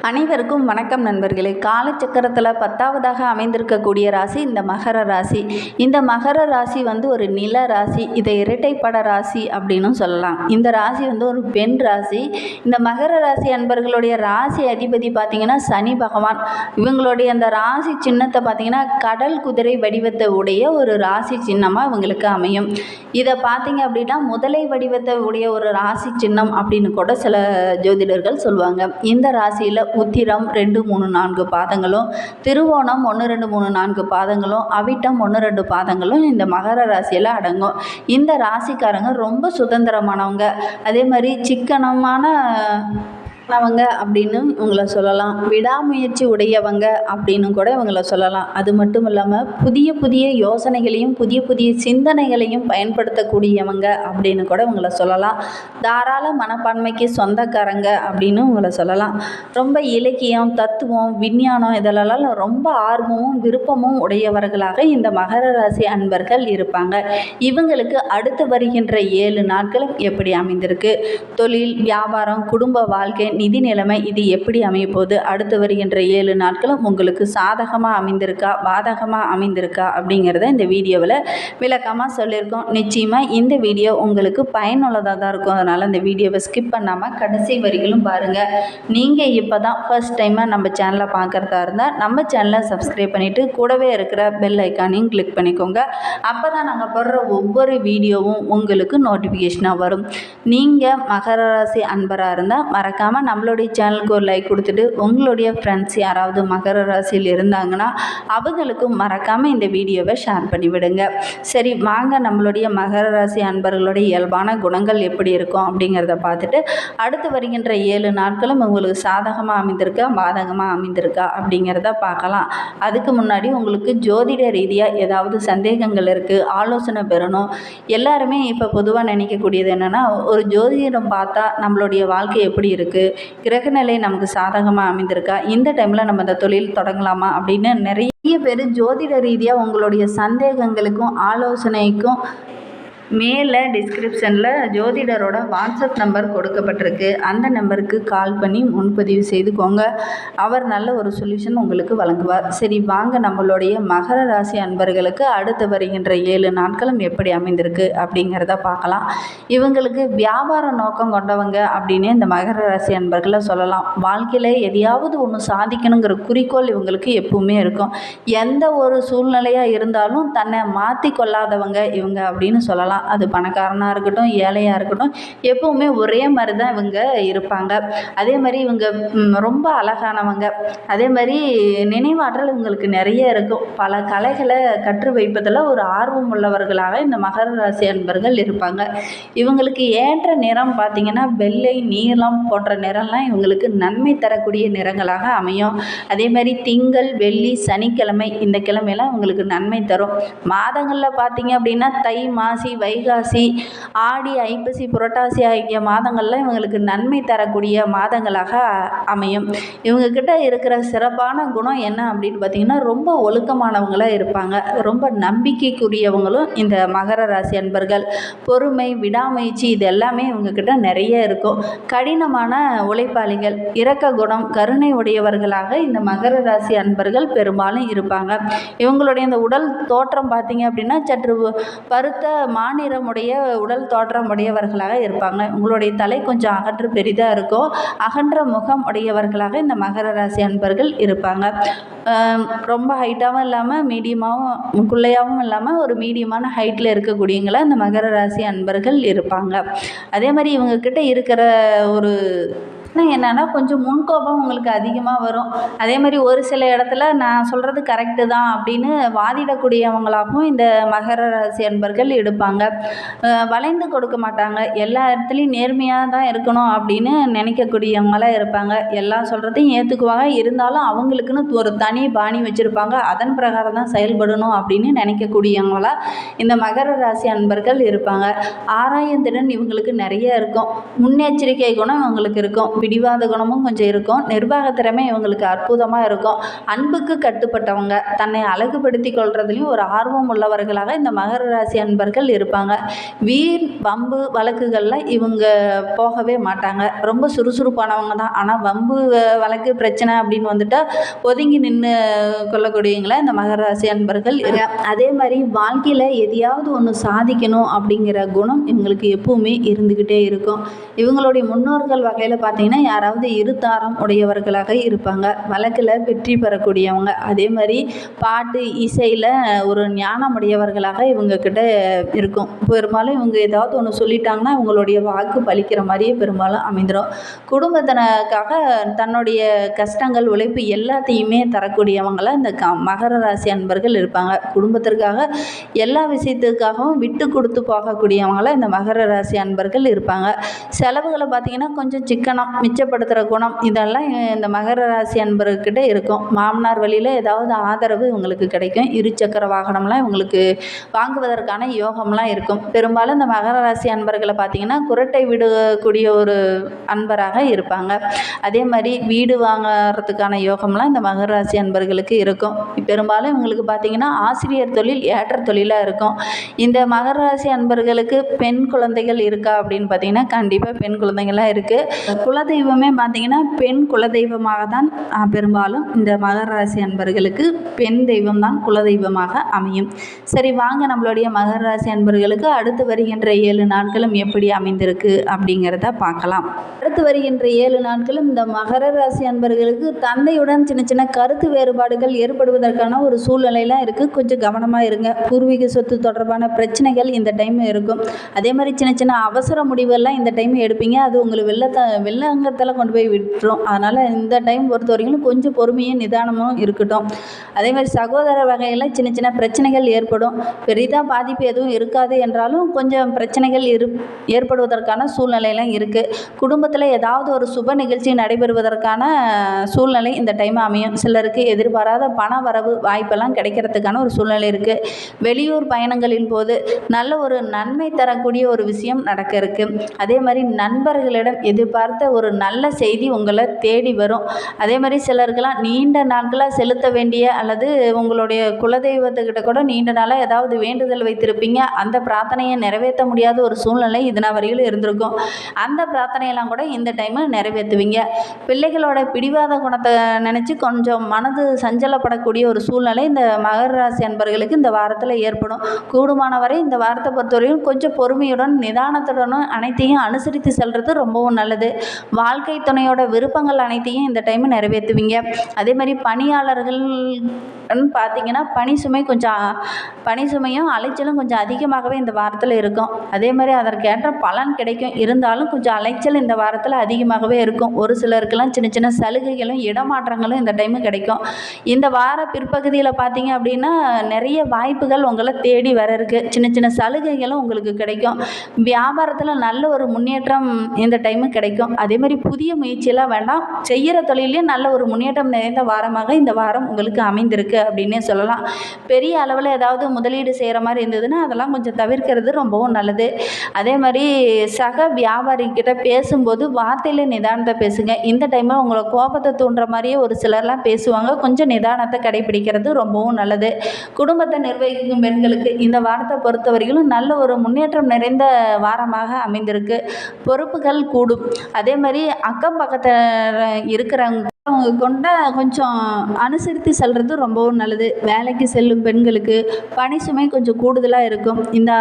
அனைவருக்கும் வணக்கம் நண்பர்களே. காலச்சக்கரத்தில் பத்தாவதாக அமைந்திருக்கக்கூடிய ராசி இந்த மகர ராசி. இந்த மகர ராசி வந்து ஒரு நில ராசி இதை இரட்டைப்பட ராசி அப்படின்னும் சொல்லலாம். இந்த ராசி வந்து ஒரு பெண் ராசி. இந்த மகர ராசி அன்பர்களுடைய ராசி அதிபதி பார்த்திங்கன்னா சனி பகவான். இவங்களுடைய அந்த ராசி சின்னத்தை பார்த்திங்கன்னா கடல் குதிரை வடிவத்தை உடைய ஒரு ராசி சின்னமாக இவங்களுக்கு அமையும். இதை பார்த்தீங்க அப்படின்னா முதலை வடிவத்தை உடைய ஒரு ராசி சின்னம் அப்படின்னு கூட சில ஜோதிடர்கள் சொல்லுவாங்க இந்த ராசியில் உத்திரம் ரெண்டு மூணு நான்கு பாதங்களும் திருவோணம் ஒன்று ரெண்டு மூணு நான்கு பாதங்களும் அவிட்டம் ஒன்று ரெண்டு பாதங்களும் இந்த மகர ராசியில் அடங்கும். இந்த ராசிக்காரங்க ரொம்ப சுதந்திரமானவங்க. அதே மாதிரி சிக்கனமான அவங்க அப்படின்னு இவங்கள சொல்லலாம். விடாமுயற்சி உடையவங்க அப்படின்னு கூட இவங்கள சொல்லலாம். அது மட்டும் இல்லாமல் புதிய புதிய யோசனைகளையும் புதிய புதிய சிந்தனைகளையும் பயன்படுத்தக்கூடியவங்க அப்படின்னு கூட இவங்கள சொல்லலாம். தாராள மனப்பான்மைக்கு சொந்தக்காரங்க அப்படின்னு இவங்கள சொல்லலாம். ரொம்ப இலக்கியம் தத்துவம் விஞ்ஞானம் இதெல்லாம் ரொம்ப ஆர்வமும் விருப்பமும் உடையவர்களாக இந்த மகர ராசி அன்பர்கள் இருப்பாங்க. இவங்களுக்கு அடுத்து வருகின்ற ஏழு நாட்களும் எப்படி அமைந்திருக்கு? தொழில் வியாபாரம் குடும்ப வாழ்க்கை நிதி நிலைமை இது எப்படி அமையப்போகுது? அடுத்து வருகின்ற ஏழு நாட்களும் உங்களுக்கு சாதகமாக அமைந்திருக்கா? பாதகமாக அமைந்திருக்கா? அப்படிங்கிறத இந்த வீடியோவில் விளக்கமாக சொல்லியிருக்கோம். நிச்சயமாக இந்த வீடியோ உங்களுக்கு பயனுள்ளதாக தான் இருக்கும். அதனால் இந்த வீடியோவை ஸ்கிப் பண்ணாமல் கடைசி வரிகளும் பாருங்கள் நீங்கள் இப்போ தான் ஃபர்ஸ்ட் டைமாக நம்ம சேனலை பார்க்குறதா இருந்தால் நம்ம சேனலை சப்ஸ்கிரைப் பண்ணிவிட்டு கூடவே இருக்கிற பெல் ஐக்கானையும் கிளிக் பண்ணிக்கோங்க. அப்போ தான் நாங்கள் போடுற ஒவ்வொரு வீடியோவும் உங்களுக்கு நோட்டிஃபிகேஷனாக வரும். நீங்கள் மகர ராசி அன்பராக இருந்தால் மறக்காமல் நம்மளுடைய சேனலுக்கு ஒரு லைக் கொடுத்துட்டு உங்களுடைய ஃப்ரெண்ட்ஸ் யாராவது மகர ராசியில் இருந்தாங்கன்னா அவங்களுக்கும் மறக்காமல் இந்த வீடியோவை ஷேர் பண்ணிவிடுங்க. சரி வாங்க நம்மளுடைய மகர ராசி அன்பர்களுடைய இயல்பான குணங்கள் எப்படி இருக்கும் அப்படிங்கிறத பார்த்துட்டு அடுத்து வருகின்ற ஏழு நாட்களும் உங்களுக்கு சாதகமாக அமைந்திருக்கா பாதகமாக அமைந்திருக்கா அப்படிங்கிறத பார்க்கலாம். அதுக்கு முன்னாடி உங்களுக்கு ஜோதிட ரீதியாக ஏதாவது சந்தேகங்கள் இருக்குது ஆலோசனை பெறணும். எல்லாருமே இப்போ பொதுவாக நினைக்கக்கூடியது என்னென்னா ஒரு ஜோதிடம் பார்த்தா நம்மளுடைய வாழ்க்கை எப்படி இருக்குது கிரகநிலை நமக்கு சாதகமாக அமைந்திருக்கா? இந்த டைமில் நம்ம அந்த தொழில் தொடங்கலாமா? அப்படின்னு நிறைய பேர் ஜோதிட ரீதியாக உங்களுடைய சந்தேகங்களுக்கும் ஆலோசனைக்கும் மேலே டிஸ்கிரிப்ஷனில் ஜோதிடரோட வாட்ஸ்அப் நம்பர் கொடுக்கப்பட்டிருக்கு. அந்த நம்பருக்கு கால் பண்ணி முன்பதிவு செய்துக்கோங்க. அவர் நல்ல ஒரு சொல்யூஷன் உங்களுக்கு வழங்குவார். சரி வாங்க நம்மளுடைய மகர ராசி அன்பர்களுக்கு அடுத்து வருகின்ற ஏழு நாட்களும் எப்படி அமைந்திருக்கு அப்படிங்கிறத பார்க்கலாம். இவங்களுக்கு வியாபார நோக்கம் கொண்டவங்க அப்படின்னு இந்த மகர ராசி அன்பர்களை சொல்லலாம். வாழ்க்கையில் எதையாவது ஒன்று சாதிக்கணுங்கிற குறிக்கோள் இவங்களுக்கு எப்பவுமே இருக்கும். எந்த ஒரு சூழ்நிலையாக இருந்தாலும் தன்னை மாற்றி கொள்ளாதவங்க இவங்க அப்படின்னு சொல்லலாம். அது பணக்காரனாக இருக்கட்டும் ஏழையாக இருக்கட்டும் எப்போவுமே ஒரே மாதிரி தான் இவங்க இருப்பாங்க. அதே மாதிரி இவங்க ரொம்ப அழகானவங்க. அதே மாதிரி நினைவாற்றல் இவங்களுக்கு நிறைய இருக்கும். பல கலைகளை கற்று வைப்பதில் ஒரு ஆர்வம் உள்ளவர்களாக இந்த மகர ராசி அன்பர்கள் இருப்பாங்க. இவங்களுக்கு ஏற்ற நிறம் பார்த்திங்கன்னா வெள்ளை நீளம் போன்ற நிறம்லாம் இவங்களுக்கு நன்மை தரக்கூடிய நிறங்களாக அமையும். அதே மாதிரி திங்கள் வெள்ளி சனிக்கிழமை இந்த கிழமையெல்லாம் இவங்களுக்கு நன்மை தரும். மாதங்களில் பார்த்திங்க அப்படின்னா தை மாசி வைகாசி ஆடி ஐப்பசி புரட்டாசி ஆகிய மாதங்களில் இவங்களுக்கு நன்மை தரக்கூடிய மாதங்களாக அமையும். இவங்கக்கிட்ட இருக்கிற சிறப்பான குணம் என்ன அப்படின்னு பார்த்தீங்கன்னா ரொம்ப ஒழுக்கமானவங்களாக இருப்பாங்க. ரொம்ப நம்பிக்கைக்குரியவங்களும் இந்த மகர ராசி அன்பர்கள். பொறுமை விடாமுயற்சி இது எல்லாமே இவங்கக்கிட்ட நிறைய இருக்கும். கடினமான உழைப்பாளிகள் இரக்க குணம் கருணை உடையவர்களாக இந்த மகர ராசி அன்பர்கள் பெரும்பாலும் இருப்பாங்க. இவங்களுடைய இந்த உடல் தோற்றம் பார்த்தீங்க அப்படின்னா சற்று பருத்த மா மாநிறமுடைய உடல் தோற்றம் உடையவர்களாக இருப்பாங்க. உங்களுடைய தலை கொஞ்சம் அகன்று பெரிதாக இருக்கும். அகன்ற முகம் உடையவர்களாக இந்த மகர ராசி அன்பர்கள் இருப்பாங்க. ரொம்ப ஹைட்டாகவும் இல்லாமல் மீடியமாகவும் குள்ளையாகவும் இல்லாமல் ஒரு மீடியமான ஹைட்டில் இருக்கக்கூடியவங்கள இந்த மகர ராசி அன்பர்கள் இருப்பாங்க. அதே மாதிரி இவங்கக்கிட்ட இருக்கிற ஒரு ஆனால் என்னென்னா கொஞ்சம் முன்கோபம் உங்களுக்கு அதிகமாக வரும். அதே மாதிரி ஒரு சில இடத்துல நான் சொல்கிறது கரெக்டு தான் அப்படின்னு வாதிடக்கூடியவங்களாகவும் இந்த மகர ராசி அன்பர்கள் எடுப்பாங்க வளைந்து கொடுக்க மாட்டாங்க. எல்லா இடத்துலையும் நேர்மையாக தான் இருக்கணும் அப்படின்னு நினைக்கக்கூடியவங்களாம் இருப்பாங்க. எல்லாம் சொல்கிறதையும் ஏற்றுக்குவாங்க இருந்தாலும் அவங்களுக்குன்னு ஒரு தனி பாணி வச்சுருப்பாங்க. அதன் பிரகாரம் தான் செயல்படணும் அப்படின்னு நினைக்கக்கூடியவங்களாக இந்த மகர ராசி அன்பர்கள் இருப்பாங்க. ஆராயந்திடன் இவங்களுக்கு நிறைய இருக்கும். முன்னெச்சரிக்கை குணம் இவங்களுக்கு இருக்கும். பிடிவாத குணமும் கொஞ்சம் இருக்கும். நிர்வாக திறமை இவங்களுக்கு அற்புதமாக இருக்கும். அன்புக்கு கட்டுப்பட்டவங்க தன்னை அழகுபடுத்தி கொள்றதுலையும் ஒரு ஆர்வம் உள்ளவர்களாக இந்த மகர ராசி அன்பர்கள் இருப்பாங்க. வீண் வம்பு வழக்குகளில் இவங்க போகவே மாட்டாங்க. ரொம்ப சுறுசுறுப்பானவங்க தான். ஆனால் வம்பு வ- வழக்கு பிரச்சனை அப்படின்னு வந்துட்டால் ஒதுங்கி நின்று கொள்ளக்கூடியவங்கள இந்த மகர ராசி அன்பர்கள் அதே மாதிரி வாழ்க்கையில் எதையாவது ஒன்று சாதிக்கணும் அப்படிங்கிற குணம் இவங்களுக்கு எப்பவுமே இருந்துக்கிட்டே இருக்கும். இவங்களுடைய முன்னோர்கள் வகையில் பார்த்தீங்கன்னா யாராவது இருதாரம் உடையவர்களாக இருப்பாங்க. வழக்கில் வெற்றி பெறக்கூடியவங்க. அதே மாதிரி பாட்டு இசையில் ஒரு ஞானம் உடையவர்களாக இவங்கக்கிட்ட இருக்கும். பெரும்பாலும் இவங்க ஏதாவது ஒன்று சொல்லிட்டாங்கன்னா இவங்களுடைய வாக்கு பலிக்கிற மாதிரியே பெரும்பாலும் அமைந்துடும் குடும்பத்தினருக்காக தன்னுடைய கஷ்டங்கள் உழைப்பு எல்லாத்தையுமே தரக்கூடியவங்களாக இந்த க மகர ராசி அன்பர்கள் இருப்பாங்க. குடும்பத்திற்காக எல்லா விஷயத்துக்காகவும் விட்டு கொடுத்து போகக்கூடியவங்களாக இந்த மகர ராசி அன்பர்கள் இருப்பாங்க. செலவுகளை பார்த்தீங்கன்னா கொஞ்சம் சிக்கனம். மிச்சப்படுத்துகிற குணம் இதெல்லாம் இந்த மகர ராசி அன்பர்கிட்ட இருக்கும். மாமனார் வழியில் ஏதாவது ஆதரவு இவங்களுக்கு கிடைக்கும். இருசக்கர வாகனம்லாம் இவங்களுக்கு வாங்குவதற்கான யோகம்லாம் இருக்கும். பெரும்பாலும் இந்த மகர ராசி அன்பர்களை பார்த்தீங்கன்னா குரட்டை விடக்கூடிய ஒரு அன்பராக இருப்பாங்க. அதே மாதிரி வீடு வாங்குறதுக்கான யோகம்லாம் இந்த மகர ராசி அன்பர்களுக்கு இருக்கும். பெரும்பாலும் இவங்களுக்கு பார்த்தீங்கன்னா ஆசிரியர் தொழில் ஏற்ற தொழிலாக இருக்கும். இந்த மகர ராசி அன்பர்களுக்கு பெண் குழந்தைகள் இருக்கா அப்படின்னு பார்த்தீங்கன்னா கண்டிப்பாக பெண் குழந்தைங்களாம் இருக்குது குழந்தை குலதெய்வமே பார்த்தீங்கன்னா பெண் குலதெய்வமாக தான் பெரும்பாலும் இந்த மகர ராசி அன்பர்களுக்கு பெண் தெய்வம் தான் குலதெய்வமாக அமையும். சரி வாங்க நம்மளுடைய மகர ராசி அன்பர்களுக்கு அடுத்து வருகின்ற ஏழு நாட்களும் எப்படி அமைந்திருக்கு அப்படிங்கிறத பார்க்கலாம். அடுத்து வருகின்ற ஏழு நாட்களும் இந்த மகர ராசி அன்பர்களுக்கு தந்தையுடன் சின்ன சின்ன கருத்து வேறுபாடுகள் ஏற்படுவதற்கான ஒரு சூழ்நிலையெல்லாம் இருக்குது கொஞ்சம் கவனமாக இருங்க. பூர்வீக சொத்து தொடர்பான பிரச்சனைகள் இந்த டைம் இருக்கும். அதே மாதிரி சின்ன சின்ன அவசர முடிவுகள்லாம் இந்த டைம் எடுப்பீங்க. அது உங்களுக்கு வெள்ளத்தை சங்கத்தில் கொண்டு போய் விட்டுரும். அதனால் இந்த டைம் பொறுத்த வரைக்கும் கொஞ்சம் பொறுமையும் நிதானமும் இருக்கட்டும். அதே மாதிரி சகோதர வகையில் சின்ன சின்ன பிரச்சனைகள் ஏற்படும். பெரிதாக பாதிப்பு எதுவும் இருக்காது என்றாலும் கொஞ்சம் பிரச்சனைகள் இரு ஏற்படுவதற்கான சூழ்நிலையெல்லாம் இருக்குது குடும்பத்தில் ஏதாவது ஒரு சுப நிகழ்ச்சி நடைபெறுவதற்கான சூழ்நிலை இந்த டைம் அமையும். சிலருக்கு எதிர்பாராத பண வரவு வாய்ப்பெல்லாம் கிடைக்கிறதுக்கான ஒரு சூழ்நிலை இருக்குது வெளியூர் பயணங்களின் போது நல்ல ஒரு நன்மை தரக்கூடிய ஒரு விஷயம் நடக்க இருக்குது அதே மாதிரி நண்பர்களிடம் எதிர்பார்த்த ஒரு நல்ல செய்தி உங்களை தேடி வரும். அதே மாதிரி சிலருக்கெல்லாம் நீண்ட நாட்களாக செலுத்த வேண்டிய அல்லது உங்களுடைய குலதெய்வத்துக்கிட்ட கூட நீண்ட நாளாக ஏதாவது வேண்டுதல் வைத்திருப்பீங்க. அந்த பிரார்த்தனையை நிறைவேற்ற முடியாத ஒரு சூழ்நிலை இதுனா வரையிலும் இருந்திருக்கும். அந்த பிரார்த்தனையெல்லாம் கூட இந்த டைமு நிறைவேற்றுவீங்க. பிள்ளைகளோட பிடிவாத குணத்தை நினச்சி கொஞ்சம் மனது சஞ்சலப்படக்கூடிய ஒரு சூழ்நிலை இந்த மகர ராசி அன்பர்களுக்கு இந்த வாரத்தில் ஏற்படும். கூடுமான வரை இந்த வாரத்தை பொறுத்தவரையும் கொஞ்சம் பொறுமையுடன் நிதானத்துடனும் அனைத்தையும் அனுசரித்து செல்வது ரொம்பவும் நல்லது. வாழ்க்கை துணையோட விருப்பங்கள் அனைத்தையும் இந்த டைம் நிறைவேற்றுவீங்க. அதே மாதிரி பணியாளர்கள்னு பார்த்தீங்கன்னா பணி சுமை கொஞ்சம் பணி சுமையும் அலைச்சலும் கொஞ்சம் அதிகமாகவே இந்த வாரத்தில் இருக்கும். அதே மாதிரி அதற்கேற்ற பலன் கிடைக்கும். இருந்தாலும் கொஞ்சம் அலைச்சல் இந்த வாரத்தில் அதிகமாகவே இருக்கும். ஒரு சிலருக்கெல்லாம் சின்ன சின்ன சலுகைகளும் இடமாற்றங்களும் இந்த டைமு கிடைக்கும். இந்த வார பிற்பகுதியில் பார்த்தீங்க அப்படின்னா நிறைய வாய்ப்புகள் உங்களை தேடி வர இருக்கு. சின்ன சின்ன சலுகைகளும் உங்களுக்கு கிடைக்கும். வியாபாரத்தில் நல்ல ஒரு முன்னேற்றம் இந்த டைமு கிடைக்கும். அதே மாதிரி புதிய முயற்சியெல்லாம் வேண்டாம். செய்கிற தொழிலையும் நல்ல ஒரு முன்னேற்றம் நிறைந்த வாரமாக இந்த வாரம் உங்களுக்கு அமைந்திருக்கு அப்படின்னே சொல்லலாம். பெரிய அளவில் ஏதாவது முதலீடு செய்கிற மாதிரி இருந்ததுன்னா அதெல்லாம் கொஞ்சம் தவிர்க்கிறது ரொம்பவும் நல்லது. அதே மாதிரி சக வியாபாரிக்கிட்ட பேசும்போது வார்த்தையில் நிதானத்தை பேசுங்க. இந்த டைமில் உங்களை கோபத்தை தூண்டுற மாதிரியே ஒரு சிலர்லாம் பேசுவாங்க. கொஞ்சம் நிதானத்தை கடைபிடிக்கிறது ரொம்பவும் நல்லது. குடும்பத்தை நிர்வகிக்கும் பெண்களுக்கு இந்த வாரத்தை பொறுத்தவரையிலும் நல்ல ஒரு முன்னேற்றம் நிறைந்த வாரமாக அமைந்திருக்கு. பொறுப்புகள் கூடும். அதே மாதிரி அக்கம் பக்கத்தில் இருக்கிறவங்க அவங்க கொண்ட கொஞ்சம் அனுசரித்து செல்வது ரொம்பவும் நல்லது. வேலைக்கு செல்லும் பெண்களுக்கு பணி சுமை கொஞ்சம் கூடுதலாக இருக்கும். இந்த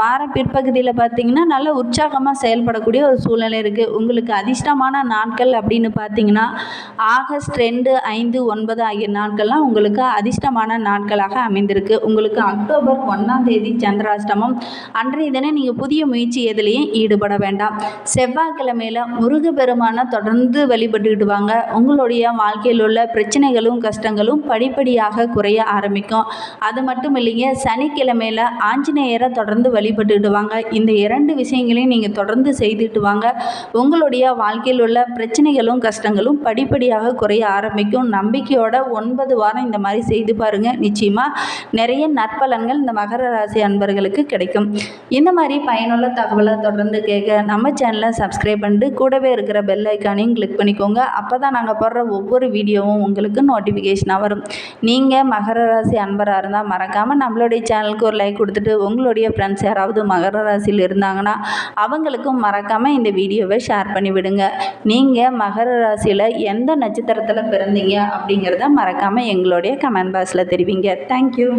வார பிற்பகுதியில் பார்த்தீங்கன்னா நல்ல உற்சாகமாக செயல்படக்கூடிய ஒரு சூழ்நிலை இருக்குது உங்களுக்கு அதிர்ஷ்டமான நாட்கள் அப்படின்னு பார்த்தீங்கன்னா ஆகஸ்ட் ரெண்டு ஐந்து ஒன்பது ஆகிய நாட்கள்லாம் உங்களுக்கு அதிர்ஷ்டமான நாட்களாக அமைந்திருக்கு. உங்களுக்கு அக்டோபர் ஒன்றாம் தேதி சந்திராஷ்டமம். அன்றைய தினம் நீங்கள் புதிய முயற்சி எதுலேயும் ஈடுபட வேண்டாம். செவ்வாய்க்கிழமையில் முருகப்பெருமானை தொடர்ந்து வழிபட்டுக்கிட்டு வாங்க. உங்களுக்கு உங்களுடைய வாழ்க்கையில் உள்ள பிரச்சனைகளும் கஷ்டங்களும் படிப்படியாக குறைய ஆரம்பிக்கும். அது மட்டும் இல்லைங்க சனிக்கிழமையில் ஆஞ்சநேயரை தொடர்ந்து வழிபட்டுட்டு வாங்க இந்த இரண்டு விஷயங்களையும் நீங்கள் தொடர்ந்து செய்துட்டு வாங்க. உங்களுடைய வாழ்க்கையில் உள்ள பிரச்சனைகளும் கஷ்டங்களும் படிப்படியாக குறைய ஆரம்பிக்கும். நம்பிக்கையோட ஒன்பது வாரம் இந்த மாதிரி செய்து பாருங்கள் நிச்சயமாக நிறைய நற்பலன்கள் இந்த மகர ராசி அன்பர்களுக்கு கிடைக்கும். இந்த மாதிரி பயனுள்ள தகவலை தொடர்ந்து கேட்க நம்ம சேனலை சப்ஸ்கிரைப் பண்ணிட்டு கூடவே இருக்கிற பெல் ஐக்கானையும் கிளிக் பண்ணிக்கோங்க. அப்போ தான் நாங்கள் போடுற ஒவ்வொரு வீடியோவும் உங்களுக்கு நோட்டிஃபிகேஷனாக வரும். நீங்கள் மகர ராசி அன்பராக இருந்தால் மறக்காமல் நம்மளுடைய சேனலுக்கு ஒரு லைக் கொடுத்துட்டு உங்களுடைய ஃப்ரெண்ட்ஸ் யாராவது மகர ராசியில் இருந்தாங்கன்னா அவங்களுக்கும் மறக்காமல் இந்த வீடியோவை ஷேர் பண்ணி விடுங்க. நீங்கள் மகர ராசியில் எந்த நட்சத்திரத்தில் பிறந்தீங்க அப்படிங்கிறத மறக்காமல் எங்களுடைய கமெண்ட் பாக்ஸில் தெரிவிங்க. தேங்க்யூ